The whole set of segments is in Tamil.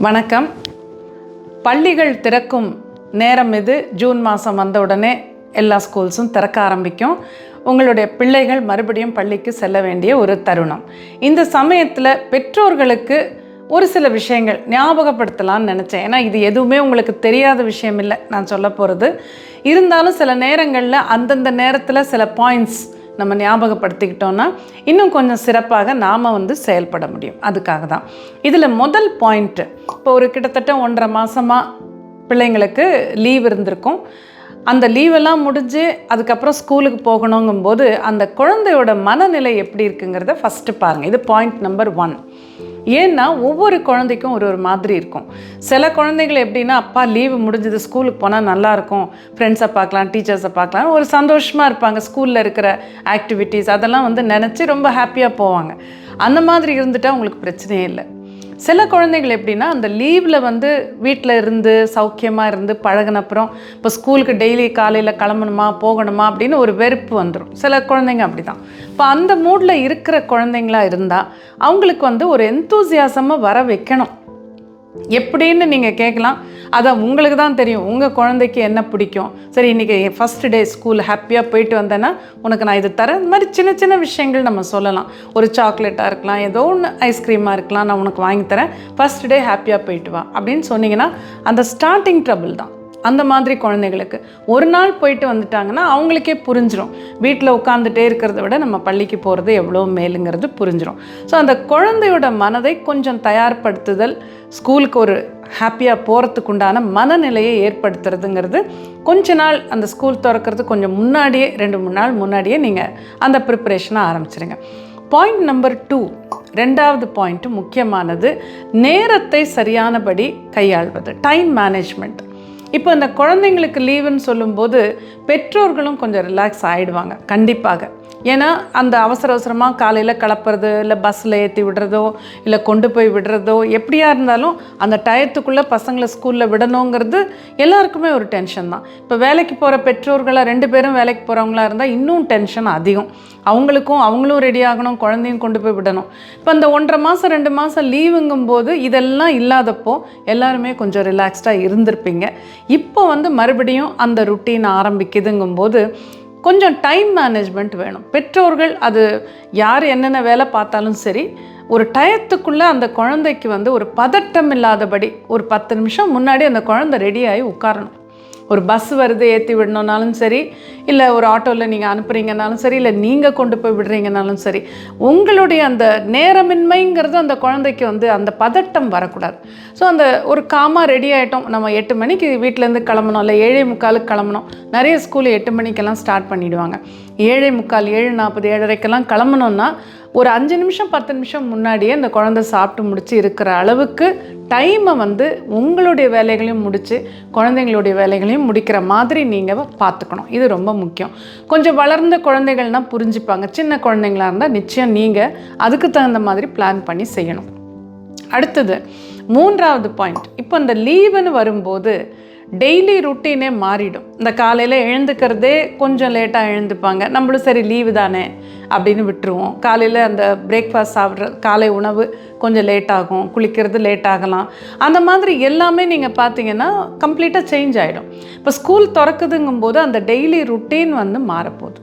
வணக்கம். பள்ளிகள் திறக்கும் நேரம் இது. ஜூன் மாதம் வந்த உடனே எல்லா ஸ்கூல்ஸும் திறக்க ஆரம்பிக்கும். உங்களுடைய பிள்ளைகள் மறுபடியும் பள்ளிக்கு செல்ல வேண்டிய ஒரு தருணம். இந்த சமயத்தில் பெற்றோர்களுக்கு ஒரு சில விஷயங்கள் ஞாபகப்படுத்தலாம்னு நினச்சேன். ஏன்னா இது எதுவுமே உங்களுக்கு தெரியாத விஷயம் இல்லை. நான் சொல்ல போகிறது இருந்தாலும் சில நேரங்களில் அந்தந்த நேரத்தில் சில பாயிண்ட்ஸ் நம்ம ஞாபகப்படுத்திக்கிட்டோன்னா இன்னும் கொஞ்சம் சிறப்பாக நாம் வந்து செயல்பட முடியும். அதுக்காக தான். இதில் முதல் பாயிண்ட்டு இப்போ ஒரு கிட்டத்தட்ட ஒன்றரை மாதமாக பிள்ளைங்களுக்கு லீவ் இருந்திருக்கும். அந்த லீவெல்லாம் முடிஞ்சு அதுக்கப்புறம் ஸ்கூலுக்கு போகணுங்கும்போது அந்த குழந்தையோட மனநிலை எப்படி இருக்குங்கிறத ஃபஸ்ட்டு பாருங்கள் இது பாயிண்ட் நம்பர் ஒன் ஏன்னா ஒவ்வொரு குழந்தைக்கும் ஒரு ஒரு மாதிரி இருக்கும். சில குழந்தைகள் எப்படின்னா அப்பா லீவு முடிஞ்சது ஸ்கூலுக்கு போனால் நல்லாயிருக்கும். ஃப்ரெண்ட்ஸை பார்க்கலாம் டீச்சர்ஸை பார்க்கலாம். ஒரு சந்தோஷமாக இருப்பாங்க ஸ்கூலில் இருக்கிற ஆக்டிவிட்டீஸ் அதெல்லாம் வந்து நினச்சி ரொம்ப ஹாப்பியாக போவாங்க. அந்த மாதிரி இருந்துட்டால் உங்களுக்கு பிரச்சனையே இல்லை. சில குழந்தைகள் எப்படின்னா அந்த லீவில் வந்து வீட்டில் இருந்து சௌக்கியமாக இருந்து பழகினப்புறம் இப்போ ஸ்கூலுக்கு டெய்லி காலையில் கிளம்பணுமா போகணுமா அப்படின்னு ஒரு வெறுப்பு வந்துடும் சில குழந்தைங்க அப்படி தான் இப்போ அந்த மூடில் இருக்கிற குழந்தைங்களா இருந்தால் அவங்களுக்கு வந்து ஒரு எந்தூசியாசமாக வர வைக்கணும். எப்படின்னு நீங்கள் கேட்கலாம். அதான் உங்களுக்கு தான் தெரியும். உங்கள் குழந்தைக்கு என்ன பிடிக்கும்? சரி இன்றைக்கி ஃபஸ்ட் டே ஸ்கூல் ஹாப்பியாக போயிட்டு வந்தேன்னா உனக்கு நான் இது தரேன். இந்த மாதிரி சின்ன சின்ன விஷயங்கள் நம்ம சொல்லலாம். ஒரு சாக்லேட்டாக இருக்கலாம் ஏதோ ஒன்று ஐஸ்கிரீமாக இருக்கலாம் நான் உனக்கு வாங்கி தரேன். ஃபஸ்ட் டே ஹாப்பியாக போயிட்டு வா. அப்படின்னு சொன்னீங்கன்னா அந்த ஸ்டார்டிங் ட்ரபிள் தான். அந்த மாதிரி குழந்தைகளுக்கு. ஒரு நாள் போயிட்டு வந்துட்டாங்கன்னா அவங்களுக்கே புரிஞ்சிடும் வீட்டில் உட்காந்துட்டே இருக்கிறத விட நம்ம பள்ளிக்கு போகிறது எவ்வளோ மேலுங்கிறது புரிஞ்சிடும் ஸோ அந்த குழந்தையோட மனதை கொஞ்சம் தயார்படுத்துதல் ஸ்கூலுக்கு ஒரு ஹாப்பியாக போகிறதுக்கு உண்டான மனநிலையை ஏற்படுத்துறதுங்கிறது கொஞ்ச நாள் அந்த ஸ்கூல் திறக்கிறது கொஞ்சம் முன்னாடியே ரெண்டு மூணு நாள் முன்னாடியே நீங்கள் அந்த ப்ரிப்பரேஷனை ஆரம்பிச்சிருங்க. பாயிண்ட் நம்பர் டூ ரெண்டாவது பாயிண்ட்டு முக்கியமானது நேரத்தை சரியானபடி கையாள்வது டைம் மேனேஜ்மெண்ட் இப்போ இந்த குழந்தைங்களுக்கு லீவுன்னு சொல்லும்போது பெற்றோர்களும் கொஞ்சம் ரிலாக்ஸ் ஆகிடுவாங்க கண்டிப்பாக. ஏன்னா அந்த அவசர அவசரமாக காலையில் கிளப்புறது இல்லை பஸ்ஸில் ஏற்றி விடுறதோ இல்லை கொண்டு போய் விடுறதோ எப்படியா இருந்தாலும் அந்த டயத்துக்குள்ளே பசங்களை ஸ்கூலில் விடணுங்கிறது எல்லாருக்குமே ஒரு டென்ஷன் தான். இப்போ வேலைக்கு போகிற பெற்றோர்களாக ரெண்டு பேரும் வேலைக்கு போகிறவங்களா இருந்தால் இன்னும் டென்ஷன் அதிகம். அவங்களுக்கும் அவங்களும் ரெடி ஆகணும் குழந்தையும் கொண்டு போய் விடணும். இப்போ அந்த ஒன்றரை மாதம் ரெண்டு மாதம் லீவுங்கும் போது இதெல்லாம் இல்லாதப்போ எல்லாருமே கொஞ்சம் ரிலாக்ஸ்டாக இருந்திருப்பீங்க. இப்போ வந்து மறுபடியும் அந்த ருட்டீன் ஆரம்பிக்குதுங்கும்போது கொஞ்சம் டைம் மேனேஜ்மெண்ட் வேணும். பெற்றோர்கள் அது யார் என்னென்ன வேலை பார்த்தாலும் சரி ஒரு டயத்துக்குள்ளே அந்த குழந்தைக்கு வந்து ஒரு பதட்டம் இல்லாதபடி ஒரு பத்து நிமிஷம் முன்னாடி அந்த குழந்தை ரெடியாகி உட்காரணும். ஒரு பஸ் வருது ஏற்றி விடணுன்னாலும் சரி இல்லை ஒரு ஆட்டோவில் நீங்கள் அனுப்புகிறீங்கனாலும் சரி இல்லை நீங்கள் கொண்டு போய் விடுறீங்கனாலும் சரி உங்களுடைய அந்த நேரமின்மைங்கிறது அந்த குழந்தைக்கு வந்து அந்த பதட்டம் வரக்கூடாது. ஸோ அந்த ஒரு காமாக ரெடி ஆகிட்டோம் நம்ம எட்டு மணிக்கு வீட்டிலேருந்து கிளம்பணும் இல்லை ஏழே முக்காலுக்கு கிளம்பணும். நிறைய ஸ்கூல் எட்டு மணிக்கெல்லாம் ஸ்டார்ட் பண்ணிவிடுவாங்க ஏழே முக்கால் ஏழு நாற்பது ஏழரைக்கெல்லாம் கிளம்பணுன்னா ஒரு அஞ்சு நிமிஷம் பத்து நிமிஷம் முன்னாடியே அந்த குழந்தை சாப்பிட்டு முடிச்சு இருக்கிற அளவுக்கு டைமை வந்து உங்களுடைய வேலைகளையும் முடித்து குழந்தைங்களுடைய வேலைகளையும் முடிக்கிற மாதிரி நீங்கள் பார்த்துக்கணும். இது ரொம்ப முக்கியம். கொஞ்சம் வளர்ந்த குழந்தைகள்னால் புரிஞ்சுப்பாங்க. சின்ன குழந்தைங்களா இருந்தால் நிச்சயம் நீங்கள் அதுக்கு தகுந்த மாதிரி பிளான் பண்ணி செய்யணும். அடுத்தது மூன்றாவது பாயிண்ட் இப்போ இந்த லீவுன்னு வரும்போது டெய்லி ருட்டீனே மாறிடும். இந்த காலையில் எழுந்துக்கிறதே கொஞ்சம் லேட்டாக எழுந்துப்பாங்க. நம்மளும் சரி லீவு தானே. அப்படின்னு விட்டுருவோம். காலையில் அந்த பிரேக்ஃபாஸ்ட் சாப்பிட்ற காலை உணவு கொஞ்சம் லேட் ஆகும். குளிக்கிறது லேட் ஆகலாம். அந்த மாதிரி எல்லாமே நீங்கள் பார்த்தீங்கன்னா கம்ப்ளீட்டாக சேஞ்ச் ஆகிடும் இப்போ ஸ்கூல் திறக்குதுங்கும்போது அந்த டெய்லி ருட்டீன் வந்து மாறப்போகுது.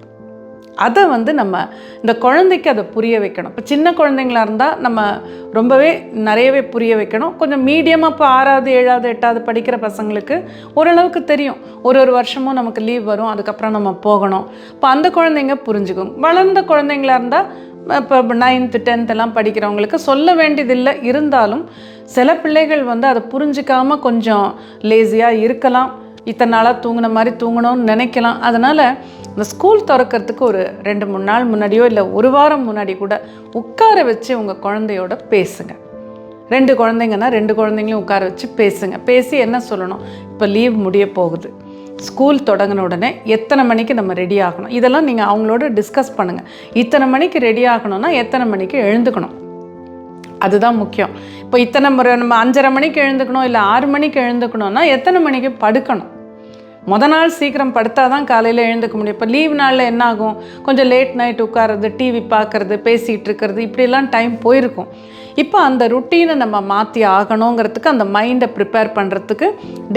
அதை வந்து நம்ம இந்த குழந்தைக்கு அதை புரிய வைக்கணும். இப்போ சின்ன குழந்தைங்களா இருந்தால் நம்ம ரொம்பவே நிறையவே புரிய வைக்கணும். கொஞ்சம் மீடியமாக இப்போ ஆறாவது ஏழாவது எட்டாவது படிக்கிற பசங்களுக்கு ஓரளவுக்கு தெரியும். ஒரு ஒரு வருஷமும் நமக்கு லீவ் வரும் அதுக்கப்புறம் நம்ம போகணும். இப்போ அந்த குழந்தைங்க புரிஞ்சுக்கும். வளர்ந்த குழந்தைங்களா இருந்தால் இப்போ நைன்த்து டென்த்தெல்லாம் படிக்கிறவங்களுக்கு சொல்ல வேண்டியதில்லை. இருந்தாலும் சில பிள்ளைகள் வந்து அதை புரிஞ்சிக்காமல் கொஞ்சம் லேசியாக இருக்கலாம். இத்தனை நாளாக தூங்கின மாதிரி தூங்கணும்னு நினைக்கலாம். அதனால் இந்த ஸ்கூல் திறக்கிறதுக்கு ஒரு ரெண்டு மூணு நாள் முன்னாடியோ இல்லை ஒரு வாரம் முன்னாடி கூட உட்கார வச்சு உங்கள் குழந்தையோட பேசுங்க. ரெண்டு குழந்தைங்கன்னா ரெண்டு குழந்தைங்களையும் உட்கார வச்சு பேசுங்க. பேசி என்ன சொல்லணும்? இப்போ லீவ் முடிய போகுது. ஸ்கூல் தொடங்கின உடனே எத்தனை மணிக்கு நம்ம ரெடி ஆகணும்? இதெல்லாம் நீங்கள் அவங்களோட டிஸ்கஸ் பண்ணுங்கள் இத்தனை மணிக்கு ரெடி ஆகணும்னா எத்தனை மணிக்கு எழுந்துக்கணும்? அதுதான் முக்கியம். இப்போ இத்தனை முறை நம்ம அஞ்சரை மணிக்கு எழுந்துக்கணும் இல்லை ஆறு மணிக்கு எழுந்துக்கணும்னா எத்தனை மணிக்கு படுக்கணும்? மொதல் நாள் சீக்கிரம் படுத்தா தான் காலையில் எழுந்துக்க முடியும். இப்போ லீவ் நாளில் என்ன ஆகும் கொஞ்சம் லேட் நைட் உட்காருறது டிவி பார்க்குறது பேசிகிட்டு இருக்கிறது இப்படிலாம் டைம் போயிருக்கும். இப்போ அந்த ருட்டீனை நம்ம மாற்றி ஆகணுங்கிறதுக்கு அந்த மைண்டை ப்ரிப்பேர் பண்ணுறதுக்கு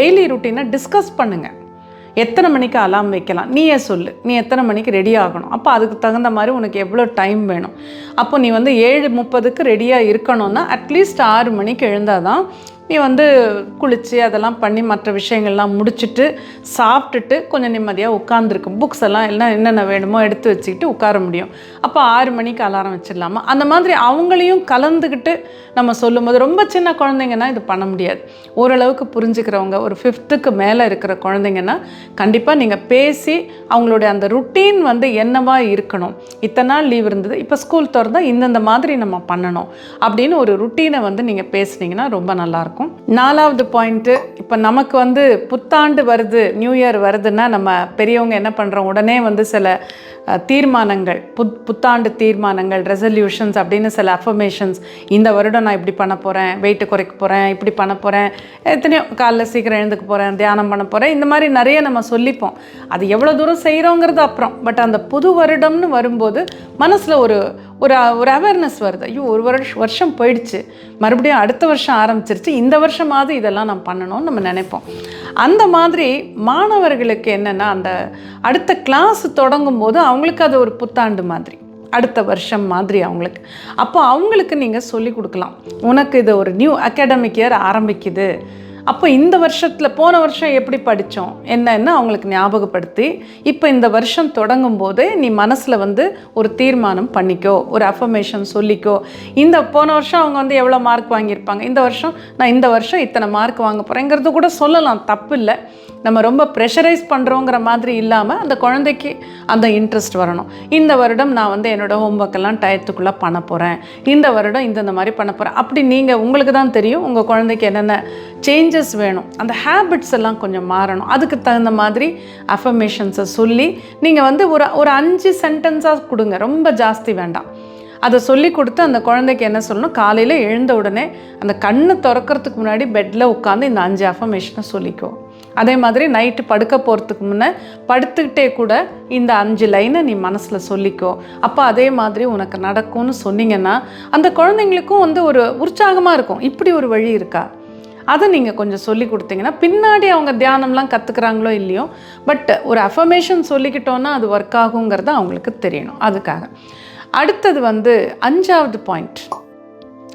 டெய்லி ருட்டீனை டிஸ்கஸ் பண்ணுங்கள் எத்தனை மணிக்கு அலாம் வைக்கலாம்? நீயே சொல்லு. நீ எத்தனை மணிக்கு ரெடி ஆகணும்? அப்போ அதுக்கு தகுந்த மாதிரி உனக்கு எவ்வளோ டைம் வேணும்? அப்போ நீ வந்து ஏழு முப்பதுக்கு ரெடியாக இருக்கணும்னா அட்லீஸ்ட் ஆறு மணிக்கு எழுந்தால் தான் நீ வந்து குளித்து அதெல்லாம் பண்ணி மற்ற விஷயங்கள்லாம் முடிச்சுட்டு சாப்பிட்டுட்டு கொஞ்சம் நிம்மதியாக உட்காந்துருக்கும் புக்ஸ் எல்லாம் எல்லாம் என்னென்ன வேணுமோ எடுத்து வச்சுக்கிட்டு உட்கார முடியும். அப்போ ஆறு மணிக்கு அலாரம் வச்சிடலாமா? அந்த மாதிரி அவங்களையும் கலந்துக்கிட்டு நம்ம சொல்லும்போது ரொம்ப சின்ன குழந்தைங்கன்னா இது பண்ண முடியாது. ஓரளவுக்கு புரிஞ்சுக்கிறவங்க ஒரு ஃபிஃப்த்துக்கு மேலே இருக்கிற குழந்தைங்கன்னா கண்டிப்பாக நீங்கள் பேசி அவங்களுடைய அந்த ருட்டீன் வந்து என்னவா இருக்கணும். இத்தனை நாள் லீவ் இருந்தது இப்போ ஸ்கூல் திறந்தால் இந்தந்த மாதிரி நம்ம பண்ணணும் அப்படின்னு ஒரு ருட்டீனை வந்து நீங்கள் பேசுனீங்கன்னா ரொம்ப நல்லாயிருக்கும் நாலாவது பாயிண்ட்டு இப்போ நமக்கு வந்து புத்தாண்டு வருது நியூ இயர் வருதுன்னா நம்ம பெரியவங்க என்ன பண்ணுறோம் உடனே வந்து சில தீர்மானங்கள் புத் புத்தாண்டு தீர்மானங்கள் ரெசல்யூஷன்ஸ் அப்படின்னு சில அஃபர்மேஷன்ஸ் இந்த வருடம் நான் இப்படி பண்ண போகிறேன் வெயிட்டு குறைக்க போகிறேன் இப்படி பண்ண போகிறேன் எத்தனையோ காலைல சீக்கிரம் எழுந்துக்க போகிறேன் தியானம் பண்ண போகிறேன் இந்த மாதிரி நிறைய நம்ம சொல்லிப்போம். அது எவ்வளோ தூரம் செய்கிறோங்கிறது அப்புறம். பட் அந்த புது வருடம்னு வரும்போது மனசில் ஒரு ஒரு ஒரு அவேர்னஸ் வருது. ஐயோ ஒரு வருஷம் வருஷம் போயிடுச்சு. மறுபடியும் அடுத்த வருஷம் ஆரம்பிச்சிருச்சு. இந்த வருஷமாவது இதெல்லாம் நம்ம பண்ணணும்னு நம்ம நினைப்போம். அந்த மாதிரி மாணவர்களுக்கு என்னென்னா அந்த அடுத்த கிளாஸ் தொடங்கும் போது அவங்களுக்கு அது ஒரு புத்தாண்டு மாதிரி அடுத்த வருஷம் மாதிரி அவங்களுக்கு. அப்போ அவங்களுக்கு நீங்கள் சொல்லி கொடுக்கலாம். உனக்கு இது ஒரு நியூ அகாடமிக் இயர் ஆரம்பிக்குது. அப்போ இந்த வருஷத்தில் போன வருஷம் எப்படி படித்தோம் என்னன்னு அவங்களுக்கு ஞாபகப்படுத்தி இப்போ இந்த வருஷம் தொடங்கும் போதே நீ மனசில் வந்து ஒரு தீர்மானம் பண்ணிக்கோ ஒரு அஃபர்மேஷன் சொல்லிக்கோ. இந்த போன வருஷம் அவங்க வந்து எவ்வளோ மார்க் வாங்கியிருப்பாங்க? இந்த வருஷம் நான் இந்த வருஷம் இத்தனை மார்க் வாங்க போகிறேங்கிறது கூட சொல்லலாம். தப்பு இல்லை நம்ம ரொம்ப ப்ரெஷரைஸ் பண்ணுறோங்கிற மாதிரி இல்லாமல் அந்த குழந்தைக்கு அந்த இன்ட்ரெஸ்ட் வரணும். இந்த வருடம் நான் வந்து என்னோடய ஹோம்ஒர்க் எல்லாம் டயத்துக்குள்ளே பண்ண போகிறேன் இந்த வருடம் இந்தந்த மாதிரி பண்ண போகிறேன் அப்படி நீங்கள் உங்களுக்கு தான் தெரியும் உங்கள் குழந்தைக்கு என்னென்ன சேஞ்சஸ் வேணும். அந்த ஹேபிட்ஸ் எல்லாம் கொஞ்சம் மாறணும். அதுக்கு தகுந்த மாதிரி அஃபர்மேஷன்ஸை சொல்லி நீங்கள் வந்து ஒரு ஒரு அஞ்சு சென்டென்ஸாக கொடுங்க. ரொம்ப ஜாஸ்தி வேண்டாம். அதை சொல்லி கொடுத்து அந்த குழந்தைக்கு என்ன சொல்லணும்? காலையில் எழுந்த உடனே அந்த கண்ணை திறக்கறதுக்கு முன்னாடி பெட்டில் உட்காந்து இந்த அஞ்சு அஃபர்மேஷனை சொல்லிக்கோ. அதே மாதிரி நைட்டு படுக்க போகிறதுக்கு முன்னே படுத்துக்கிட்டே கூட இந்த அஞ்சு லைனை நீ மனசில் சொல்லிக்கோ. அப்போ அதே மாதிரி உனக்கு நடக்கும்னு சொன்னீங்கன்னா அந்த குழந்தைங்களுக்கும் வந்து ஒரு உற்சாகமாக இருக்கும். இப்படி ஒரு வழி இருக்கா? அதை நீங்கள் கொஞ்சம் சொல்லி கொடுத்தீங்கன்னா பின்னாடி அவங்க தியானம்லாம் கற்றுக்குறாங்களோ இல்லையோ பட் ஒரு அஃபர்மேஷன் சொல்லிக்கிட்டோன்னா அது ஒர்க் ஆகுங்கிறது அவங்களுக்கு தெரியணும். அதுக்காக. அடுத்தது வந்து அஞ்சாவது பாயிண்ட்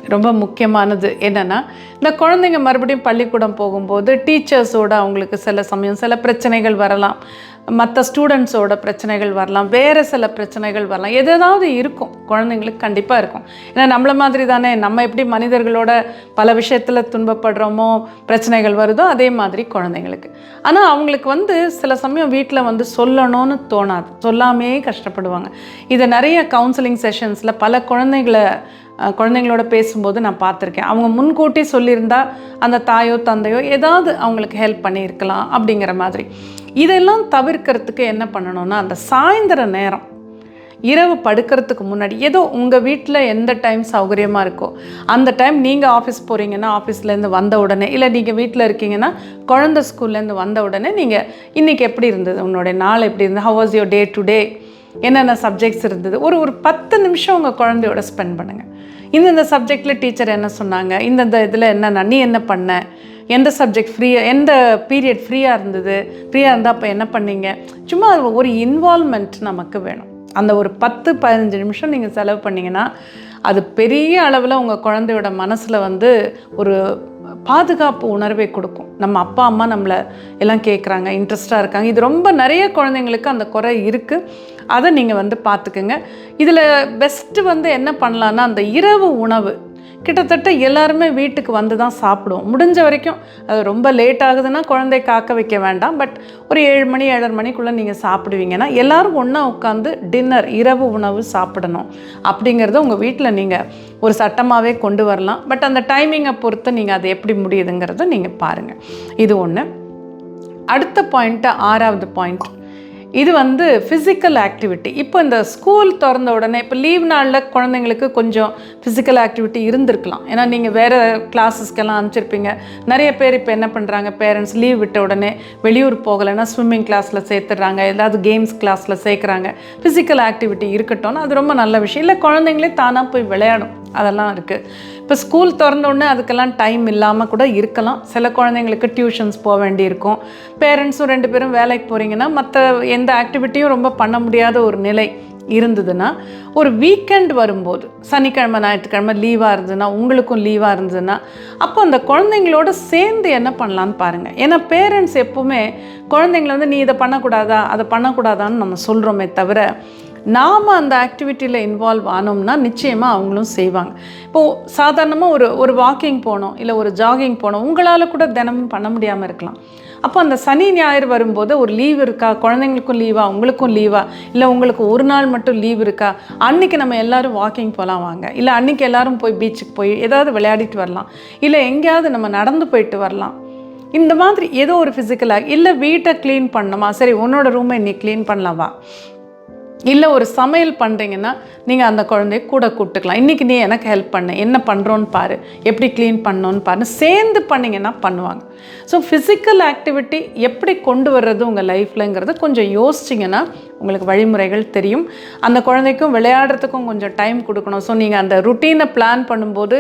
ரொம்ப முக்கியமானது என்னென்னா இந்த குழந்தைங்க மறுபடியும் பள்ளிக்கூடம் போகும்போது டீச்சர்ஸோட அவங்களுக்கு சில சமயம் சில பிரச்சனைகள் வரலாம். மற்ற ஸ்டூடெண்ட்ஸோட பிரச்சனைகள் வரலாம் வேறு சில பிரச்சனைகள் வரலாம். எது ஏதாவது இருக்கும் குழந்தைங்களுக்கு கண்டிப்பாக இருக்கும். ஏன்னா நம்மளை மாதிரி தானே நம்ம எப்படி மனிதர்களோட பல விஷயத்தில் துன்பப்படுறோமோ பிரச்சனைகள் வருதோ அதே மாதிரி குழந்தைங்களுக்கு. ஆனால் அவங்களுக்கு வந்து சில சமயம் வீட்டில் வந்து சொல்லணும்னு தோணாது. சொல்லாமே கஷ்டப்படுவாங்க. இதை நிறைய கவுன்சிலிங் செஷன்ஸில் பல குழந்தைங்களை குழந்தைங்களோட பேசும்போது நான் பார்த்துருக்கேன். அவங்க முன்கூட்டி சொல்லியிருந்தா அந்த தாயோ தந்தையோ ஏதாவது அவங்களுக்கு ஹெல்ப் பண்ணியிருக்கலாம் அப்படிங்கிற மாதிரி. இதெல்லாம் தவிர்க்கிறதுக்கு என்ன பண்ணணும்னா அந்த சாயந்தர நேரம் இரவு படுக்கிறதுக்கு முன்னாடி ஏதோ உங்கள் வீட்டில் எந்த டைம் சௌகரியமாக இருக்கோ அந்த டைம் நீங்கள் ஆஃபீஸ் போகிறீங்கன்னா ஆஃபீஸ்லேருந்து வந்த உடனே இல்லை நீங்கள் வீட்டில் இருக்கீங்கன்னா குழந்த ஸ்கூல்லேருந்து வந்த உடனே நீங்கள் இன்றைக்கி எப்படி இருந்தது? உன்னோடைய நாள் எப்படி இருந்தது? How was your day today என்னென்ன சப்ஜெக்ட்ஸ் இருந்தது? ஒரு ஒரு பத்து நிமிஷம் உங்கள் குழந்தையோட ஸ்பெண்ட் பண்ணுங்கள் இந்தந்த சப்ஜெக்டில் டீச்சர் என்ன சொன்னாங்க? இந்தந்த இதில் என்ன நீ என்ன பண்ண? எந்த சப்ஜெக்ட் ஃப்ரீயாக எந்த பீரியட் ஃப்ரீயாக இருந்தது? ஃப்ரீயாக இருந்தால் அப்போ என்ன பண்ணீங்க? சும்மா ஒரு இன்வால்மெண்ட் நமக்கு வேணும். அந்த ஒரு பத்து பதினஞ்சு நிமிஷம் நீங்கள் செலவு பண்ணிங்கன்னா அது பெரிய அளவில் உங்கள் குழந்தையோட மனசில் வந்து ஒரு பாதுகாப்பு உணர்வை கொடுக்கும். நம்ம அப்பா அம்மா நம்மளை எல்லாம் கேட்குறாங்க இன்ட்ரெஸ்டாக இருக்காங்க. இது ரொம்ப நிறைய குழந்தைங்களுக்கு அந்த குறை இருக்குது அதை நீங்கள் வந்து பார்த்துக்குங்க இதில் பெஸ்ட்டு வந்து என்ன பண்ணலான்னா அந்த இரவு உணவு கிட்டத்தட்ட எல்லாருமே வீட்டுக்கு வந்து தான் சாப்பிடுவோம். முடிஞ்ச வரைக்கும் அது ரொம்ப லேட் ஆகுதுன்னா குழந்தை காக்க வைக்க வேண்டாம். பட் ஒரு ஏழு மணி ஏழரை மணிக்குள்ளே நீங்கள் சாப்பிடுவீங்கன்னா எல்லாரும் ஒன்றா உட்காந்து டின்னர் இரவு உணவு சாப்பிடணும். அப்படிங்கிறத உங்கள் வீட்டில் நீங்கள் ஒரு சட்டமாகவே கொண்டு வரலாம். பட் அந்த டைமிங்கை பொறுத்து நீங்கள் அது எப்படி முடியுதுங்கிறத நீங்கள் பாருங்கள் இது ஒன்று அடுத்த பாயிண்ட்டு ஆறாவது பாயிண்ட் இது வந்து ஃபிசிக்கல் ஆக்டிவிட்டி இப்போ இந்த ஸ்கூல் திறந்த உடனே இப்போ லீவ் நாளில் குழந்தைங்களுக்கு கொஞ்சம் ஃபிசிக்கல் ஆக்டிவிட்டி இருந்திருக்கலாம். ஏன்னா நீங்கள் வேறு கிளாஸஸ்க்கெல்லாம் அனுப்பிச்சிருப்பீங்க. நிறைய பேர் இப்போ என்ன பண்ணுறாங்க பேரண்ட்ஸ் லீவ் விட்ட உடனே வெளியூர் போகலைன்னா ஸ்விம்மிங் கிளாஸில் சேர்த்துடுறாங்க ஏதாவது கேம்ஸ் கிளாஸில் சேர்க்குறாங்க. ஃபிசிக்கல் ஆக்டிவிட்டி இருக்கட்டும்னு அது ரொம்ப நல்ல விஷயம். இல்லை குழந்தைங்களே தானாக போய் விளையாடும். அதெல்லாம் இருக்குது இப்போ ஸ்கூல் திறந்தோடனே அதுக்கெல்லாம் டைம் இல்லாமல் கூட இருக்கலாம். சில குழந்தைங்களுக்கு டியூஷன்ஸ் போக வேண்டியிருக்கும். பேரண்ட்ஸும் ரெண்டு பேரும் வேலைக்கு போகிறீங்கன்னா மற்ற எந்த ஆக்டிவிட்டியும் ரொம்ப பண்ண முடியாத ஒரு நிலை இருந்ததுன்னா ஒரு வீக்கெண்ட் வரும்போது சனிக்கிழமை ஞாயிற்றுக்கிழமை லீவாக இருந்ததுன்னா உங்களுக்கும் லீவாக இருந்ததுன்னா அப்போ அந்த குழந்தைங்களோட சேர்ந்து என்ன பண்ணலான்னு பாருங்கள் ஏன்னா பேரண்ட்ஸ் எப்போவுமே குழந்தைங்கள வந்து நீ இதை பண்ணக்கூடாதா அதை பண்ணக்கூடாதான்னு நம்ம சொல்கிறோமே தவிர நாம் அந்த ஆக்டிவிட்டியில் இன்வால்வ் ஆனோம்னா நிச்சயமாக அவங்களும் செய்வாங்க. இப்போது சாதாரணமாக ஒரு ஒரு வாக்கிங் போனோம் இல்லை ஒரு ஜாகிங் போனோம் உங்களால் கூட தினமும் பண்ண முடியாமல் இருக்கலாம். அப்போ அந்த சனி ஞாயிறு வரும்போது ஒரு லீவ் இருக்கா? குழந்தைங்களுக்கும் லீவா உங்களுக்கும் லீவா இல்லை உங்களுக்கு ஒரு நாள் மட்டும் லீவ் இருக்கா? அன்றைக்கி நம்ம எல்லாரும் வாக்கிங் போகலாம் வாங்க. இல்லை அன்றைக்கி எல்லாரும் போய் பீச்சுக்கு போய் ஏதாவது விளையாடிட்டு வரலாம். இல்லை எங்கேயாவது நம்ம நடந்து போயிட்டு வரலாம். இந்த மாதிரி ஏதோ ஒரு ஃபிசிக்கலாக இல்லை வீட்டை க்ளீன் பண்ணணுமா? சரி உன்னோட ரூமை நீ க்ளீன் பண்ணலாமா இல்லை ஒரு சமையல் பண்ணுறீங்கன்னா நீங்கள் அந்த குழந்தைய கூட கூப்பிட்டுக்கலாம் இன்றைக்கி நீ எனக்கு ஹெல்ப் பண்ணு என்ன பண்ணுறோன்னு பாரு எப்படி க்ளீன் பண்ணோன்னு பாரு சேர்ந்து பண்ணிங்கன்னா பண்ணுவாங்க. ஸோ ஃபிசிக்கல் ஆக்டிவிட்டி எப்படி கொண்டு வர்றது உங்கள் லைஃப்லங்கிறத கொஞ்சம் யோசிச்சிங்கன்னா உங்களுக்கு வழிமுறைகள் தெரியும். அந்த குழந்தைக்கும் விளையாடுறதுக்கும் கொஞ்சம் டைம் கொடுக்கணும். ஸோ நீங்கள் அந்த ருட்டீனை பிளான் பண்ணும்போது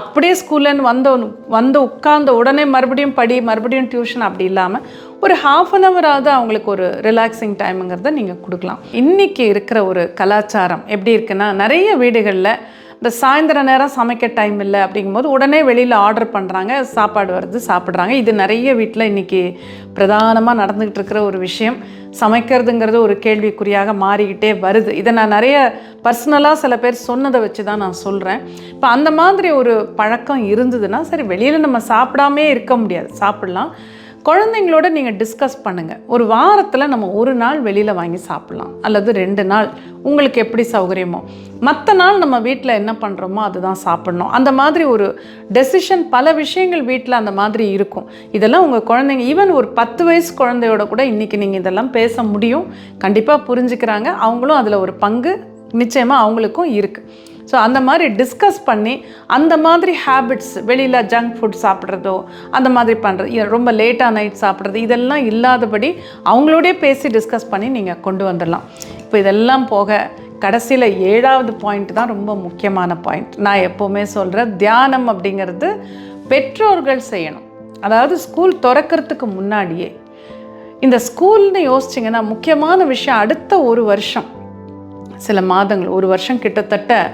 அப்படியே ஸ்கூல்லேருந்து வந்த வந்து உட்கார்ந்த உடனே மறுபடியும் படி மறுபடியும் டியூஷன் அப்படி இல்லாமல் ஒரு ஹாஃப் அன் ஹவராவது அவங்களுக்கு ஒரு ரிலாக்ஸிங் டைமுங்கிறத நீங்கள் கொடுக்கலாம். இன்றைக்கி இருக்கிற ஒரு கலாச்சாரம் எப்படி இருக்குன்னா நிறைய வீடுகளில் இந்த சாயந்தர நேரம் சமைக்க டைம் இல்லை அப்படிங்கும்போது உடனே வெளியில் ஆர்டர் பண்ணுறாங்க சாப்பாடு வருது சாப்பிட்றாங்க. இது நிறைய வீட்டில் இன்றைக்கி பிரதானமாக நடந்துக்கிட்டு இருக்கிற ஒரு விஷயம். சமைக்கிறதுங்கிறது ஒரு கேள்விக்குறியாக மாறிக்கிட்டே வருது. இதை நான் நிறைய பர்சனலாக சில பேர் சொன்னதை வச்சு தான் நான் சொல்கிறேன் இப்போ அந்த மாதிரி ஒரு பழக்கம் இருந்ததுன்னா சரி வெளியில் நம்ம சாப்பிடாமே இருக்க முடியாது. சாப்பிட்லாம். குழந்தைங்களோட நீங்கள் டிஸ்கஸ் பண்ணுங்கள் ஒரு வாரத்தில் நம்ம ஒரு நாள் வெளியில் வாங்கி சாப்பிட்லாம். அல்லது ரெண்டு நாள். உங்களுக்கு எப்படி சௌகரியமோ. மற்ற நாள் நம்ம வீட்டில் என்ன பண்ணுறோமோ அதுதான் சாப்பிட்ணும். அந்த மாதிரி ஒரு டெசிஷன் பல விஷயங்கள் வீட்டில் அந்த மாதிரி இருக்கும். இதெல்லாம் உங்கள் குழந்தைங்க ஈவன் ஒரு பத்து வயசு குழந்தையோட கூட இன்றைக்கி நீங்கள் இதெல்லாம் பேச முடியும். கண்டிப்பாக புரிஞ்சுக்கிறாங்க. அவங்களும் அதில் ஒரு பங்கு நிச்சயமாக அவங்களுக்கும் இருக்குது ஸோ அந்த மாதிரி டிஸ்கஸ் பண்ணி அந்த மாதிரி ஹேபிட்ஸ் வெளியில் ஜங்க் ஃபுட் சாப்பிட்றதோ அந்த மாதிரி பண்ணுறது ரொம்ப லேட்டாக நைட் சாப்பிட்றது இதெல்லாம் இல்லாதபடி அவங்களோடய பேசி டிஸ்கஸ் பண்ணி நீங்கள் கொண்டு வந்துடலாம். இப்போ இதெல்லாம் போக கடைசியில் ஏழாவது பாயிண்ட் தான் ரொம்ப முக்கியமான பாயிண்ட் நான் எப்போவுமே சொல்கிறேன் தியானம் அப்படிங்கிறது பெற்றோர்கள் செய்யணும். அதாவது ஸ்கூல் திறக்கிறதுக்கு முன்னாடியே. இந்த ஸ்கூல்னு யோசிச்சிங்கன்னா முக்கியமான விஷயம் அடுத்த ஒரு வருஷம். சில மாதங்கள் ஒரு வருஷம் கிட்டத்தட்ட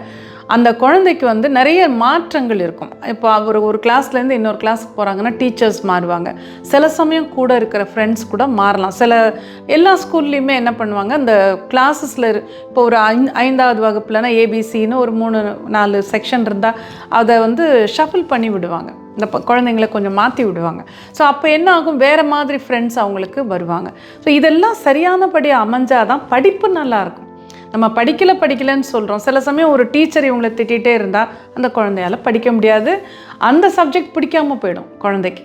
அந்த குழந்தைக்கு வந்து நிறைய மாற்றங்கள் இருக்கும். இப்போ அவர் ஒரு கிளாஸ்லேருந்து இன்னொரு கிளாஸுக்கு போகிறாங்கன்னா டீச்சர்ஸ் மாறுவாங்க. சில சமயம் கூட இருக்கிற ஃப்ரெண்ட்ஸ் கூட மாறலாம். சில எல்லா ஸ்கூல்லையுமே என்ன பண்ணுவாங்க அந்த கிளாஸஸில் இப்போ ஒரு ஐந் ஐந்தாவது வகுப்புலனா ஏபிசின்னு ஒரு மூணு நாலு செக்ஷன் இருந்தால் அதை வந்து ஷஃபில் பண்ணி விடுவாங்க. இந்த ப- குழந்தைங்களை கொஞ்சம் மாற்றி விடுவாங்க. ஸோ அப்போ என்ன ஆகும்? வேறு மாதிரி ஃப்ரெண்ட்ஸ் அவங்களுக்கு வருவாங்க. ஸோ இதெல்லாம் சரியானபடி அமைஞ்சாதான் படிப்பு நல்லாயிருக்கும் நம்ம படிக்கல படிக்கலன்னு சொல்கிறோம் சில சமயம் ஒரு டீச்சர் இவங்களை திட்டிகிட்டே இருந்தால் அந்த குழந்தையால் படிக்க முடியாது. அந்த சப்ஜெக்ட் பிடிக்காமல் போயிடும் குழந்தைக்கு.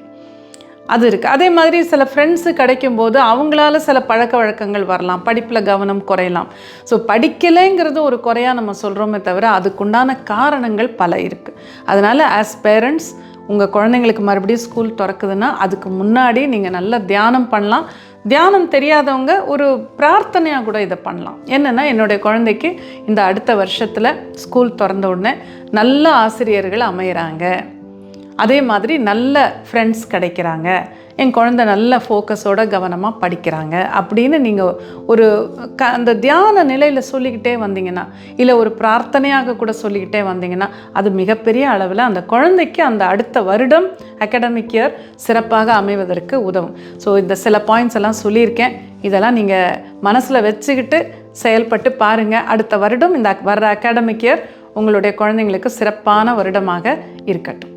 அது இருக்குது அதே மாதிரி சில ஃப்ரெண்ட்ஸு கிடைக்கும்போது அவங்களால சில பழக்க வழக்கங்கள் வரலாம். படிப்பில் கவனம் குறையலாம். ஸோ படிக்கலைங்கிறது ஒரு குறையாக நம்ம சொல்கிறோமே தவிர அதுக்குண்டான காரணங்கள் பல இருக்குது அதனால் ஆஸ் பேரண்ட்ஸ் உங்கள் குழந்தைங்களுக்கு மறுபடியும் ஸ்கூல் திறக்குதுன்னா அதுக்கு முன்னாடி நீங்கள் நல்லா தியானம் பண்ணலாம். தியானம் தெரியாதவங்க ஒரு பிரார்த்தனையாக கூட இதை பண்ணலாம். என்னென்னா என்னுடைய குழந்தைக்கு இந்த அடுத்த வருஷத்தில் ஸ்கூல் திறந்த உடனே நல்ல ஆசிரியர்கள் அமையிறாங்க. அதே மாதிரி நல்ல ஃப்ரெண்ட்ஸ் கிடைக்கிறாங்க. என் குழந்தை நல்ல ஃபோக்கஸோட கவனமாக படிக்கிறாங்க. அப்படின்னு நீங்கள் ஒரு க அந்த தியான நிலையில் சொல்லிக்கிட்டே வந்தீங்கன்னா இல்லை ஒரு பிரார்த்தனையாக கூட சொல்லிக்கிட்டே வந்தீங்கன்னா அது மிகப்பெரிய அளவில் அந்த குழந்தைக்கு அந்த அடுத்த வருடம் அகாடமிக் இயர் சிறப்பாக அமைவதற்கு உதவும். ஸோ இந்த சில பாயிண்ட்ஸ் எல்லாம் சொல்லியிருக்கேன். இதெல்லாம் நீங்கள் மனசில் வச்சுக்கிட்டு செயல்பட்டு பாருங்கள் அடுத்த வருடம் இந்த வர்ற அகாடமிக் இயர் உங்களுடைய குழந்தைங்களுக்கு சிறப்பான வருடமாக இருக்கட்டும்.